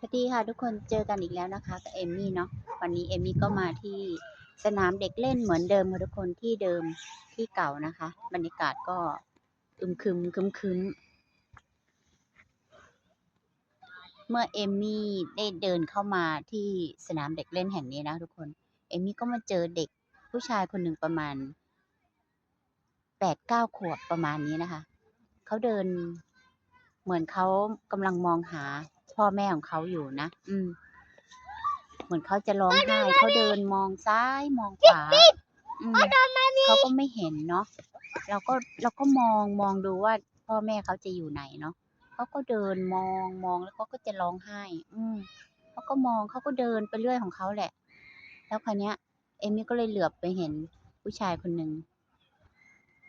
สวัสดีค่ะทุกคนเจอกันอีกแล้วนะคะกับเอมมี่เนาะวันนี้เอมมี่ก็มาที่สนามเด็กเล่นเหมือนเดิมค่ะทุกคนที่เดิมที่เก่านะคะ บรรยากาศก็อึมครึมคึมคึมเมื่อเอมมี่ได้เดินเข้ามาที่สนามเด็กเล่นแห่งนี้นะทุกคนเอมมี่ก็มาเจอเด็กผู้ชายคนหนึ่งประมาณแปดเก้าขวบประมาณนี้นะคะเขาเดินเหมือนเขากำลังมองหา พ่อแม่ของเขาอยู่นะ อืม เหมือนเขาจะร้องไห้เขาเดินมองซ้ายมองขวาอืมเขาก็ไม่เห็นเนาะเราก็เราก็มองมองดูว่าพ่อแม่เขาจะอยู่ไหนเนาะเขาก็เดินมองมองแล้วเขาก็จะร้องไห้ อืมเขาก็มองเขาก็เดินไปเรื่อยของเขาแหละ แล้วคราวเนี้ย เอมมี่ก็เลยเหลือบไปเห็นผู้ชายคนหนึ่ง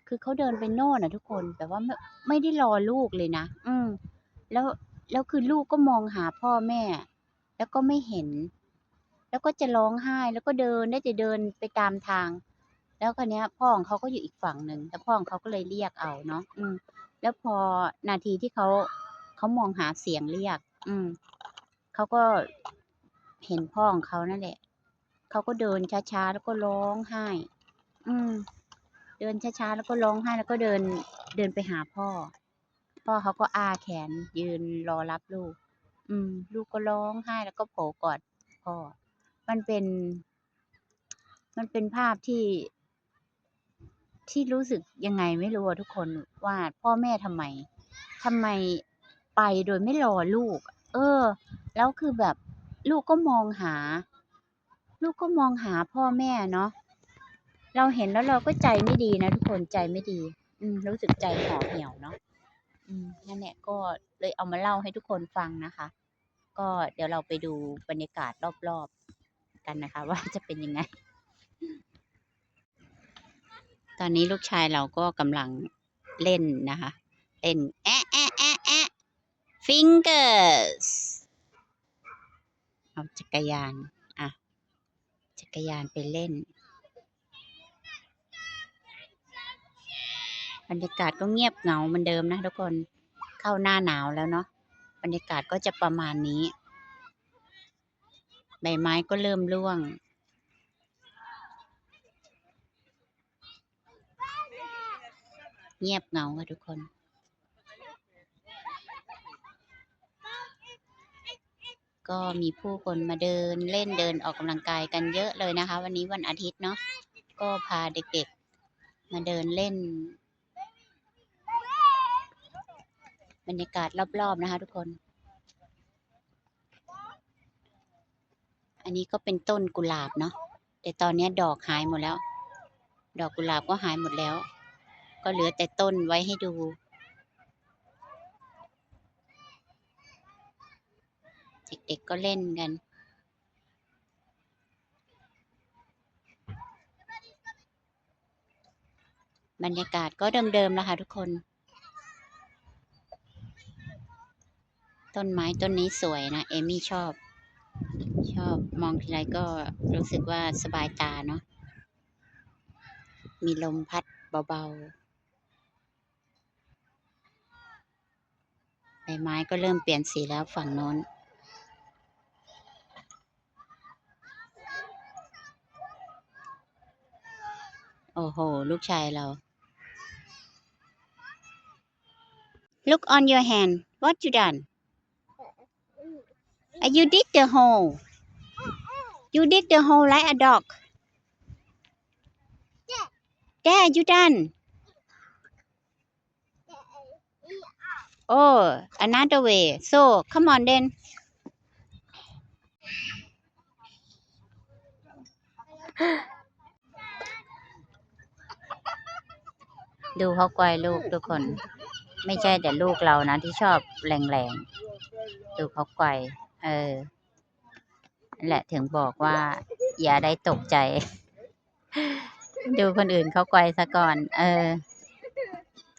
คือเขาเดินไปโน่นนะทุกคน แต่ว่าไม่ไม่ได้รอลูกเลยนะ อืม แล้ว แล้วคือลูกก็มองหาพ่อแม่ แล้วก็ไม่เห็น แล้วก็จะร้องไห้แล้วก็เดินได้จะเดินไปตามทาง แล้วคราวเนี้ยพ่อของเขาก็อยู่อีกฝั่งหนึ่งแล้วพ่อของเขาก็เลยเรียกเอาเนาะอืม แล้วพอนาทีที่เขาเขามองหาเสียงเรียก อืมเขาก็เห็นพ่อของเขานั่นแหละเขาก็เดินช้าๆแล้วก็ร้องไห้ อืม เดินช้าๆแล้วก็ร้องไห้แล้วก็เดินเดินไปหาพ่อ พ่อเขาก็อ้าแขนยืนรอรับลูก อืม ลูกก็ร้องไห้แล้วก็โผล่กอดพ่อ มันเป็น มันเป็นภาพที่ ที่รู้สึกยังไงไม่รู้ทุกคนว่าพ่อแม่ทำไมทำไมไปโดยไม่รอลูก เออ แล้วคือแบบลูกก็มองหา ลูกก็มองหาพ่อแม่เนาะเราเห็นแล้วเราก็ใจไม่ดีนะทุกคนใจไม่ดี อืม รู้สึกใจห่อเหี่ยวเนาะ อืมนั่นแหละก็เลยเอามาเล่าให้ทุกคนฟังนะคะ ก็เดี๋ยวเราไปดูบรรยากาศรอบๆกันนะคะ ว่าจะเป็นยังไง ตอนนี้ลูกชายเราก็กำลังเล่นนะคะ เล่นแอะแอะแอะแอะ fingers เอาจักรยาน อะ จักรยานไปเล่น บรรยากาศก็เงียบเหงาเหมือนเดิมนะทุกคนเข้าหน้าหนาวแล้วเนาะบรรยากาศก็จะประมาณนี้ ใบไม้ก็เริ่มร่วง เงียบเหงาค่ะทุกคนก็มีผู้คนมาเดินเล่นเดินออกกำลังกายกันเยอะเลยนะคะ วันนี้วันอาทิตย์เนาะก็พาเด็กๆ มาเดินเล่น บรรยากาศรอบๆนะคะ ทุกคน อันนี้ก็เป็นต้นกุหลาบเนาะแต่ตอนนี้ดอกหายหมดแล้ว ดอกกุหลาบก็หายหมดแล้ว ก็เหลือแต่ต้นไว้ให้ดูเด็กๆก็เล่นกัน บรรยากาศก็เดิมๆแล้วค่ะทุกคน ต้นไม้ต้นนี้สวยนะ เอมี่ชอบ ชอบมองทีไรก็รู้สึกว่าสบายตาเนาะมีลมพัดเบาๆ ใบไม้ก็เริ่มเปลี่ยนสีแล้วฝั่งโน้น โอ้โห ลูกชายเรา Look on your hand what you done you dig the hole you dig the hole like a dog there you done oh another way so come on then ดูเขาไกวลูกทุกคน ไม่ใช่แต่ลูกเรานะที่ชอบแรงๆ ดูเขาไกว เออนั่นแหละถึงบอกว่า อย่าได้ตกใจ ดูคนอื่นเขาไกวซะก่อน เออ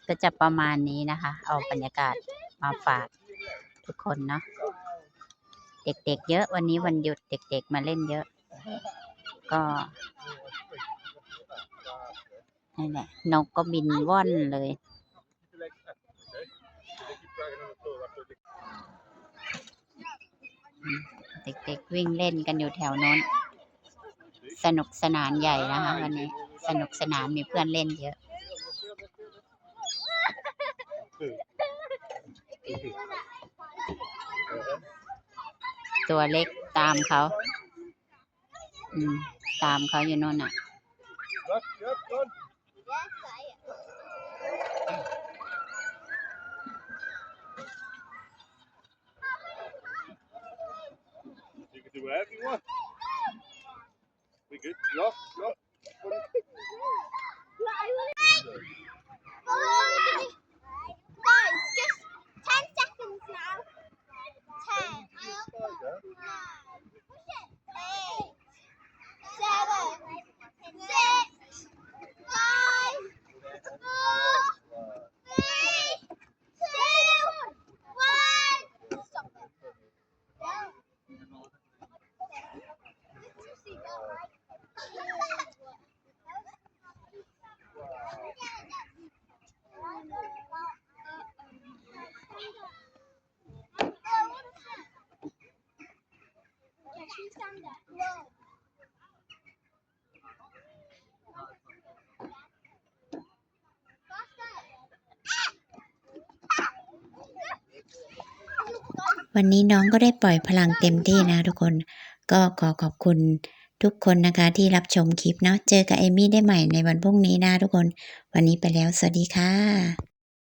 ก็จะประมาณนี้นะคะ เอาบรรยากาศมาฝากทุกคนเนาะเด็กๆเยอะวันนี้วันหยุดเด็ก ๆ มาเล่นเยอะ ก็นั่นแหละนกก็บินว่อนเลย บ อืม เด็กๆวิ่งเล่นกันอยู่แถวโน้น สนุกสนานใหญ่นะคะวันนี้ สนุกสนานมีเพื่อนเล่นเยอะ ตัวเล็กตามเขา อืม ตามเขาอยู่โน่นน่ะ do whatever you want. We good? You off? Stand up. Whoa. วันนี้น้องก็ได้ปล่อยพลังเต็มที่นะทุกคน ก็ขอขอบคุณทุกคนนะคะที่รับชมคลิปเนาะ เจอกับเอมี่ได้ใหม่ในวันพรุ่งนี้นะทุกคน วันนี้ไปแล้ว สวัสดีค่ะ